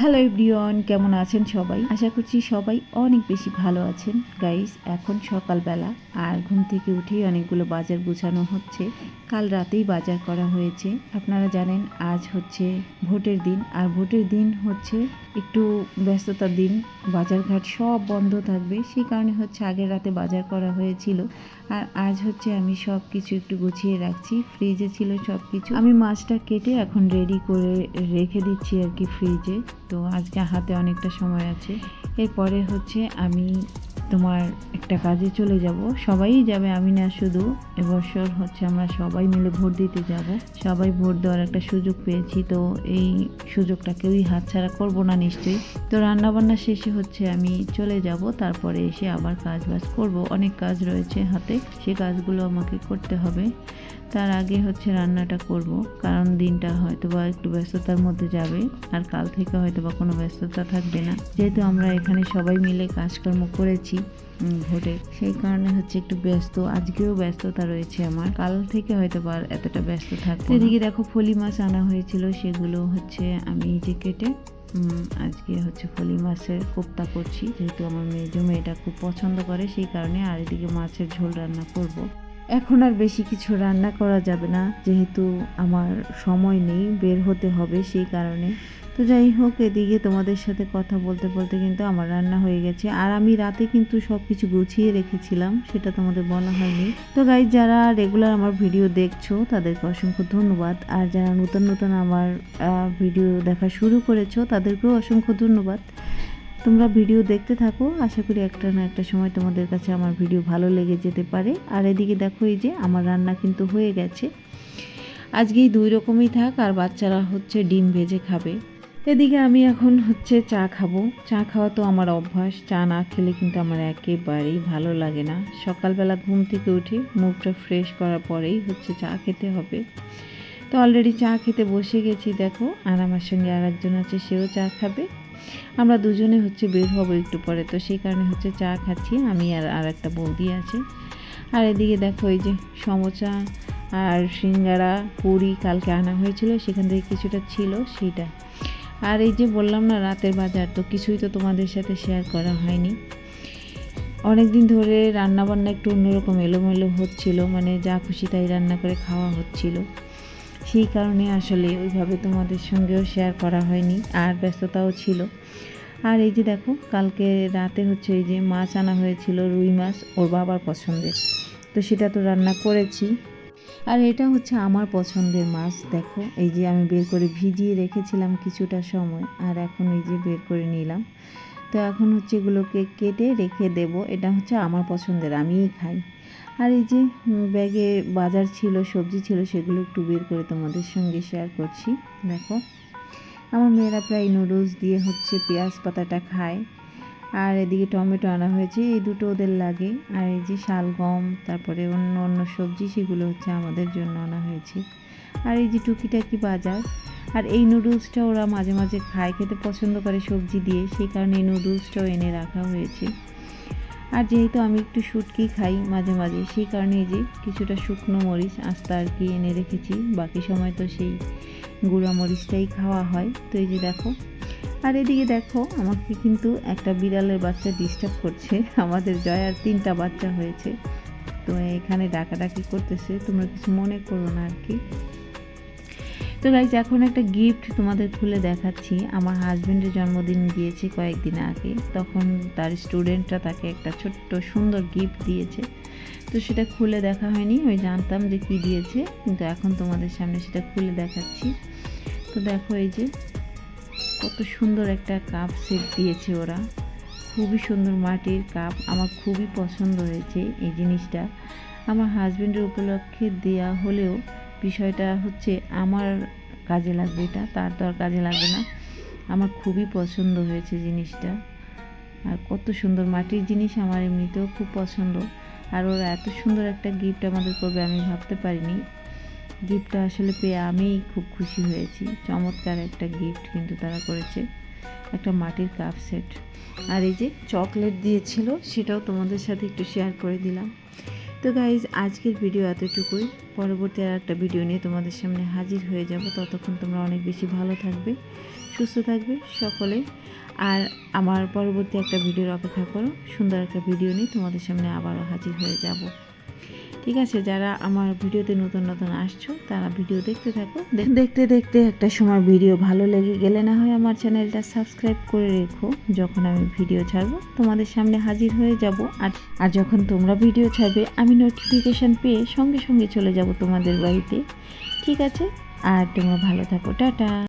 Hello everyone কেমন আছেন সবাই? আশা করছি সবাই অনেক বেশি ভালো আছেন। গাইস এখন সকালবেলা আর ঘুম থেকে উঠেই অনেকগুলো বাজার গুছানো হচ্ছে। কাল রাতেই বাজার করা হয়েছে। আপনারা জানেন, আজ হচ্ছে ভোটের দিন। আর ভোটের দিন হচ্ছে একটু ব্যস্ততার দিন। বাজারঘাট সব বন্ধ থাকবে। সেই কারণে হচ্ছে আগের রাতে বাজার করা হয়েছিল। আর আজ হচ্ছে আমি সব কিছু একটু গুছিয়ে রাখছি। ফ্রিজে ছিল সব কিছু আমি মাছটা কেটে এখন রেডি করে রেখে দিচ্ছি আর কি ফ্রিজে তো আজকে হাতে অনেকটা সময় আছে। এরপরে হচ্ছে আমি তোমার একটা কাজে চলে যাব। সবাই যাবে, আমি না শুধু। এবছর হচ্ছে আমরা সবাই মিলে ভোট দিতে যাব। সবাই ভোট দেওয়ার একটা সুযোগ পেয়েছি, তো এই সুযোগটা কেউই হাতছাড়া করব না নিশ্চয়ই। তো রান্নাবান্না শেষে হচ্ছে আমি চলে যাব, তারপরে এসে আবার কাজ বাজ করব। অনেক কাজ রয়েছে হাতে, সে কাজগুলো আমাকে করতে হবে। তার আগে হচ্ছে রান্নাটা করব, কারণ দিনটা হয়তো বা একটু ব্যস্ততার মধ্যে যাবে, আর কাল থেকে হয়তো বা কোনো ব্যস্ততা থাকবে না যেহেতু আমরা এখানে সবাই মিলে কাজকর্ম করেছি ভোটে, সেই কারণে হচ্ছে একটু ব্যস্ত, আজকেও ব্যস্ততা রয়েছে আমার কাল থেকে হয়তো বা এতটা ব্যস্ত থাকব। এদিকে দেখো ফলি মাছ আনা হয়েছিল, সেগুলো হচ্ছে আমি নিজে কেটে আজকে হচ্ছে ফলি মাছের কোপ্তা করছি যেহেতু আমার মেয়ে মেয়েটা খুব পছন্দ করে, সেই কারণে আর এদিকে মাছের ঝোল রান্না করব। এখন আর বেশি কিছু রান্না করা যাবে না, যেহেতু আমার সময় নেই বের হতে হবে সেই কারণে। তো যাই হোক, এদিকে তোমাদের সাথে কথা বলতে বলতে কিন্তু আমার রান্না হয়ে গেছে। আর আমি রাতে কিন্তু সব কিছু গুছিয়ে রেখেছিলাম, সেটা তোমাদের বলা হয়নি। তো গাই যারা রেগুলার আমার ভিডিও দেখছ, তাদেরকে অসংখ্য ধন্যবাদ। আর যারা নতুন নতুন আমার ভিডিও দেখা শুরু করেছ, তাদেরকেও অসংখ্য ধন্যবাদ। তোমরা ভিডিও দেখতে থাকো। আশা করি একটা না একটা সময় তোমাদের কাছে আমার ভিডিও ভালো লেগে যেতে পারে। আর এদিকে দেখো এই যে আমার রান্না কিন্তু হয়ে গেছে। আজকেই দুই রকমই থাক, আর বাচ্চারা হচ্ছে ডিম ভেজে খাবে। এদিকে আমি এখন হচ্ছে চা খাব। চা খাওয়া তো আমার অভ্যাস। চা না খেলে কিন্তু আমার একেবারেই ভালো লাগে না। সকালবেলা ঘুম থেকে উঠে মুখটা ফ্রেশ করার পরেই হচ্ছে চা খেতে হবে। তো অলরেডি চা খেতে বসে গেছি, দেখো। আর আমার সঙ্গে আর একজন আছে, সেও চা খাবে। আমরা দুজনে হচ্ছে বের হব একটু পরে। তো সেই কারণে হচ্ছে চা খাচ্ছি, আমি আর আর একটা বৌদি আছে। আর এদিকে দেখো এই যে সমোসা আর সিঙ্গারা, পুরি কালকে আনা হয়েছিল, সেখান থেকে কিছুটা ছিল সেটা আর এই যে বললাম না রাতের বাজার, তো কিছুই তো তোমাদের সাথে শেয়ার করা হয়নি। অনেক দিন ধরে রান্না বান্না একটু অন্যরকম এলোমেলো হচ্ছিল মানে যা খুশি তাই রান্না করে খাওয়া হচ্ছিল। সেই কারণে আসলে ওইভাবে তোমাদের সঙ্গেও শেয়ার করা হয়নি, আর ব্যস্ততাও ছিল। আর এই যে দেখো, কালকে রাতে হচ্ছে এই যে মাছ আনা হয়েছিল, রুই মাছ ওর বাবার পছন্দের। তো সেটা তো রান্না করেছি। আর এটা হচ্ছে আমার পছন্দের মাছ, দেখো। এই যে আমি বের করে ভিজিয়ে রেখেছিলাম কিছুটা সময়, আর এখন এই যে বের করে নিলাম। তো এখন হচ্ছে এগুলোকে কেটে রেখে দেব। এটা হচ্ছে আমার পছন্দের, আমিই খাই। আর এই যে ব্যাগে বাজার ছিল, সবজি ছিল, সেগুলো একটু বের করে তোমাদের সঙ্গে শেয়ার করছি। দেখো, আমার মেয়েরা প্রায় নুডলস দিয়ে হচ্ছে পেঁয়াজ পাতাটা খায়। আর এদিকে টমেটো আনা হয়েছে, এই দুটো ওদের লাগে। আর এই যে শালগম, তারপরে অন্য অন্য সবজি, সেগুলো হচ্ছে আমাদের জন্য আনা হয়েছে। আর এই যে টুকিটাকি বাজার আর এই নুডলসটা ওরা মাঝে মাঝে খায়, খেতে পছন্দ করে সবজি দিয়ে, সেই কারণে এই নুডলসটাও এনে রাখা হয়েছে। আর যেহেতু আমি একটু শুটকি খাই মাঝে মাঝে, সেই কারণে এই যে কিছুটা শুকনো মরিচ, আস্তা আর কি এনে রেখেছি, বাকি সময় তো সেই গুঁড়া মরিচটাই খাওয়া হয়। তো এই যে দেখো, আর এদিকে দেখো আমাকে কিন্তু একটা বিড়ালের বাচ্চা ডিস্টার্ব করছে, আমাদের জয়ার তিনটা বাচ্চা হয়েছে। তো এখানে ডাকাডাকি করতেছে, তোমরা কিছু মনে করো না আর কি। তো গাইজ এখন একটা গিফট তোমাদের খুলে দেখাচ্ছি। আমার হাজব্যান্ডের জন্মদিন গিয়েছে কয়েকদিন আগে। তখন তার স্টুডেন্টরা তাকে একটা ছোট্ট সুন্দর গিফট দিয়েছে। তো সেটা খুলে দেখা হয়নি, আমি জানতাম যে কি দিয়েছে। কিন্তু এখন তোমাদের সামনে সেটা খুলে দেখাচ্ছি। তো দেখো এই যে, কত সুন্দর একটা কাপ সেট দিয়েছে ওরা। খুবই সুন্দর মাটির কাপ আমার খুবই পছন্দ হয়েছে এই জিনিসটা। আমার হাজব্যান্ডের উপলক্ষে দেয়া হলেও বিষয়টা হচ্ছে আমার কাজে লাগবে এটা, তার তো আর কাজে লাগবে না। আমার খুবই পছন্দ হয়েছে জিনিসটা। আর কত সুন্দর মাটির জিনিস আমার এমনিতেও খুব পছন্দ। আর ওরা এত সুন্দর একটা গিফট আমাদের করবে, আমি ভাবতে পারিনি। গিফটটা আসলে পেয়ে আমিই খুব খুশি হয়েছি। চমৎকার একটা গিফট কিন্তু তারা করেছে। একটা মাটির কাপ সেট আর এই যে চকলেট দিয়েছিল, সেটাও তোমাদের সাথে একটু শেয়ার করে দিলাম। তো গাইজ আজকের ভিডিও এতটুকুই। পরবর্তী আর একটা ভিডিও নিয়ে তোমাদের সামনে হাজির হয়ে যাব। ততক্ষণ তোমরা অনেক বেশি ভালো থাকবে, সুস্থ থাকবে সকলে। আর আমার পরবর্তী একটা ভিডিওর অপেক্ষা করো। সুন্দর একটা ভিডিও নিয়ে তোমাদের সামনে আবারও হাজির হয়ে যাব। ঠিক আছে, যারা আমার ভিডিওতে নতুন নতুন আসছো, তারা ভিডিও দেখতে থাকো। দেখতে দেখতে একটা সময় ভিডিও ভালো লেগে গেলে না হয় আমার চ্যানেলটা সাবস্ক্রাইব করে রেখো। যখন আমি ভিডিও ছাড়বো, তোমাদের সামনে হাজির হয়ে যাব। আর আর যখন তোমরা ভিডিও ছাড়বে, আমি নোটিফিকেশান পেয়ে সঙ্গে সঙ্গে চলে যাব তোমাদের বাড়িতে। ঠিক আছে? আর তোমরা ভালো থাকো। টাটা!